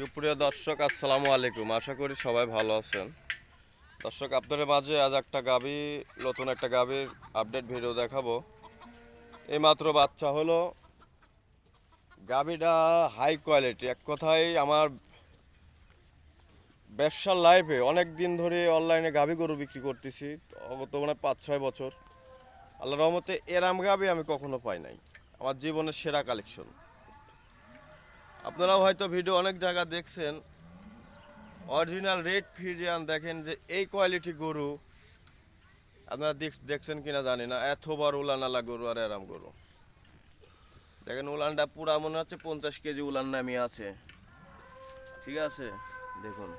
সুপ্রিয় দর্শক, আসসালামু আলাইকুম। আশা করি সবাই ভালো আছেন। দর্শক, আপনাদের মাঝে আজ একটা গাবি, নতুন একটা গাবির আপডেট ভিডিও দেখাবো। এইমাত্র বাচ্চা হলো। গাবিটা হাই কোয়ালিটি এক কথায় আমার ব্যবসার লাইফে অনেক দিন ধরে অনলাইনে গাবি গরু বিক্রি করতেছি অগত মানে পাঁচ ছয় বছর। আল্লাহ রহমতে এরাম গাবি আমি কখনো পাই নাই। আমার জীবনের সেরা কালেকশন আপনারাও হয়তো ভিডিও অনেক জায়গা দেখছেন। অরিজিনাল রেড ফিজিয়ান দেখেন যে এই কোয়ালিটি গরু। আপনারা দেখ- দেখছেন কিনা জানি না। এত বড় উলানালা গরু আর এরাম গরু। দেখেন উলানটা পুরা মনে হচ্ছে পঞ্চাশ কেজি উলান নামি আছে। ঠিক আছে? দেখুন।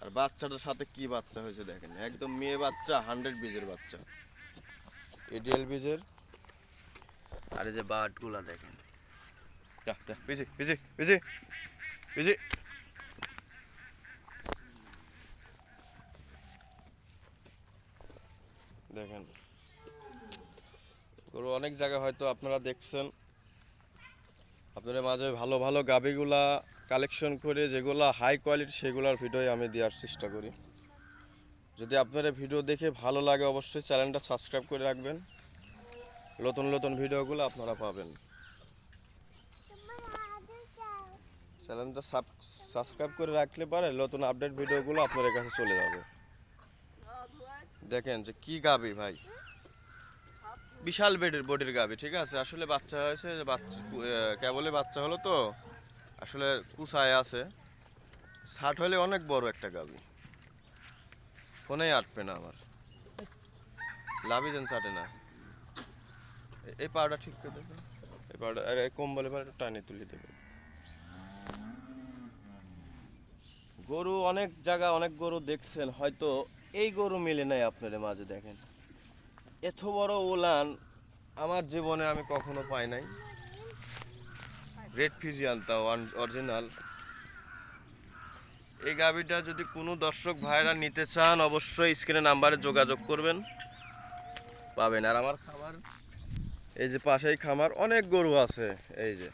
আর বাচ্চাটার সাথে কি বাচ্চা হয়েছে দেখেন। একদম মেয়ে বাচ্চা হান্ড্রেড বীজের বাচ্চা। এডিএল বীজের আর এই যে বাটগুলা দেখেন। দেখেন, গরু অনেক জায়গায় হয়তো আপনারা দেখছেন। আপনাদের মাঝে ভালো ভালো গাবিগুলা কালেকশন করে যেগুলা হাই কোয়ালিটি সেগুলোর ভিডিও আমি দেওয়ার চেষ্টা করি। যদি আপনারা ভিডিও দেখে ভালো লাগে, অবশ্যই চ্যানেলটা সাবস্ক্রাইব করে রাখবেন। নতুন নতুন ভিডিওগুলো আপনারা পাবেন। চ্যানেলটা সাবস্ক্রাইব করে রাখলে পারে, নতুন আপডেট ভিডিওগুলো আপনাদের কাছে চলে যাবে। দেখেন যে কি গাবি ভাই। বিশাল বেডের বডির গাবি, ঠিক আছে? আসলে বাচ্চা হয়েছে যে বাচ্চা কেবলে বাচ্চা হলো তো। আসলে কুসায় আছে। ষাট হলে অনেক বড় একটা গাবি। ফোনেই আটবে না আমার। লাভই যেন চাটে না। এই পাউডার ঠিক করে দেবে। এই পাউডার আর কম্বলে পাউডার টানে তুলে দেবে। গরু অনেক জায়গা অনেক গরু দেখছেন, হয়তো এই গরু মিলে নাই আপনাদের মাঝে দেখেন। এত বড় উলান আমার জীবনে আমি কখনো পাই নাই। রেড ফিজিয়ান তাও অরিজিনাল এই গাভিটা যদি কোনো দর্শক ভাইরা নিতে চান, অবশ্যই স্ক্রিনে নাম্বারে যোগাযোগ করবেন। পাবেন। আর আমার খামার এই যে পাশেই খামার, অনেক গরু আছে, এই যে।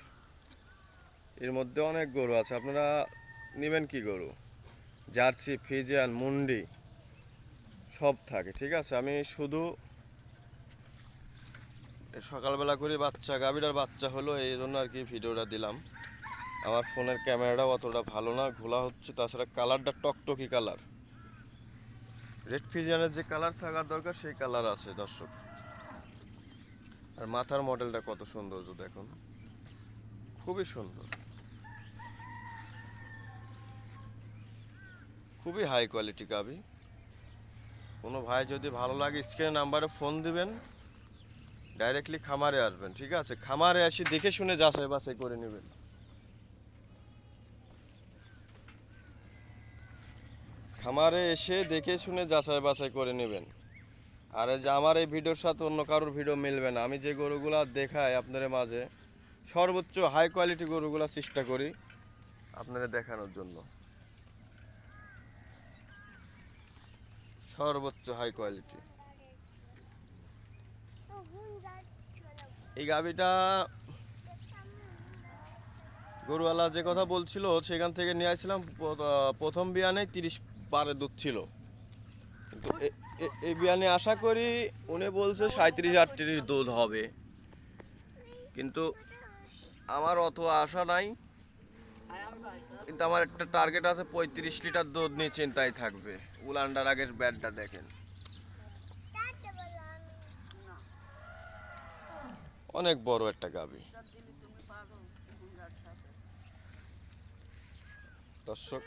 এর মধ্যে অনেক গরু আছে। আপনারা নেবেন কি গরু? জার্সি, ফিজিয়ান, মুন্ডি, সব থাকে, ঠিক আছে? আমি শুধু সকালবেলা করে বাচ্চা, গাভীটার বাচ্চা হলো, এই জন্য আর কি ভিডিওটা দিলাম। আমার ফোনের ক্যামেরাটাও অতটা ভালো না, ঘোলা হচ্ছে, তাছাড়া কালারটা টকটকি কালার। রেড ফিজিয়ানের যে কালার থাকার দরকার, সেই কালার আছে, দর্শক। আর মাথার মডেলটা কত সৌন্দর্য দেখুন। খুবই সুন্দর। খুবই হাই কোয়ালিটি গাবি। কোনো ভাই যদি ভালো লাগে স্ক্রিনে নাম্বারে ফোন দিবেন ডাইরেক্টলি খামারে আসবেন, ঠিক আছে? খামারে আসি দেখে শুনে যাচাই বাছাই করে নেবেন। খামারে এসে দেখে শুনে যাচাই বাছাই করে নেবেন। আর এই যে আমার এই ভিডিওর সাথে অন্য কারোর ভিডিও মিলবে না। আমি যে গরুগুলা দেখাই আপনাদের মাঝে, সর্বোচ্চ হাই কোয়ালিটি গরুগুলা চেষ্টা করি আপনাদের দেখানোর জন্য। সর্বোচ্চ হাই কোয়ালিটি এই গাভিটা গরুওয়ালা যে কথা বলছিল, সেখান থেকে নিয়ে আসছিলাম প্রথম বিয়ানে তিরিশ বারে দুধ ছিল। কিন্তু এই বিয়ানে আশা করি উনি বলছে সাঁত্রিশ আটত্রিশ দুধ হবে। কিন্তু আমার অত আশা নাই। কিন্তু আমার একটা টার্গেট আছে পঁয়ত্রিশ লিটার দুধ নিয়ে চিন্তায় থাকবে। উলান্ডার আগের ব্যাটটা দেখেন। অনেক বড় একটা গাবি। দর্শক,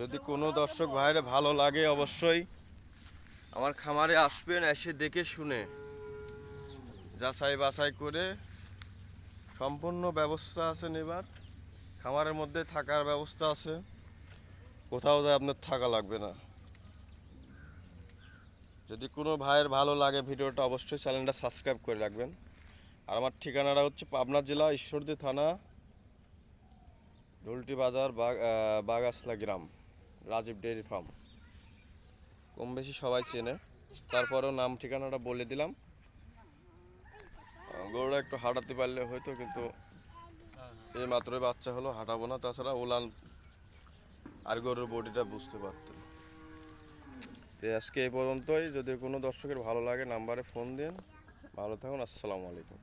যদি কোনো দর্শক ভাইরে ভালো লাগে অবশ্যই আমার খামারে আসবেন এসে দেখে শুনে। যাচাই বাছাই করে সম্পূর্ণ ব্যবস্থা আছে নেবার। খামারের মধ্যে থাকার ব্যবস্থা আছে। কোথাও যায় আপনার থাকা লাগবে না। যদি কোনো ভাইয়ের ভালো লাগে ভিডিওটা, অবশ্যই চ্যানেলটা সাবস্ক্রাইব করে রাখবেন। আর আমার ঠিকানাটা হচ্ছে পাবনা জেলা, ঈশ্বরদী থানা ঢুলটি বাজার বাগ বাগাসলা গ্রাম, রাজীব ডেয়ারি ফার্ম। কম বেশি সবাই চেনে। তারপরেও নাম, ঠিকানাটা বলে দিলাম। গরুটা একটু হাঁটাতে পারলে হয়তো, কিন্তু এই মাত্রই বাচ্চা হলো, হাঁটাবো না। তাছাড়া ওলান আর গরুর বডিটা বুঝতে পারতেন তো আজকে এই পর্যন্তই। যদি কোনো দর্শকের ভালো লাগে, নাম্বারে ফোন দিন। ভালো থাকুন, আসসালামু আলাইকুম।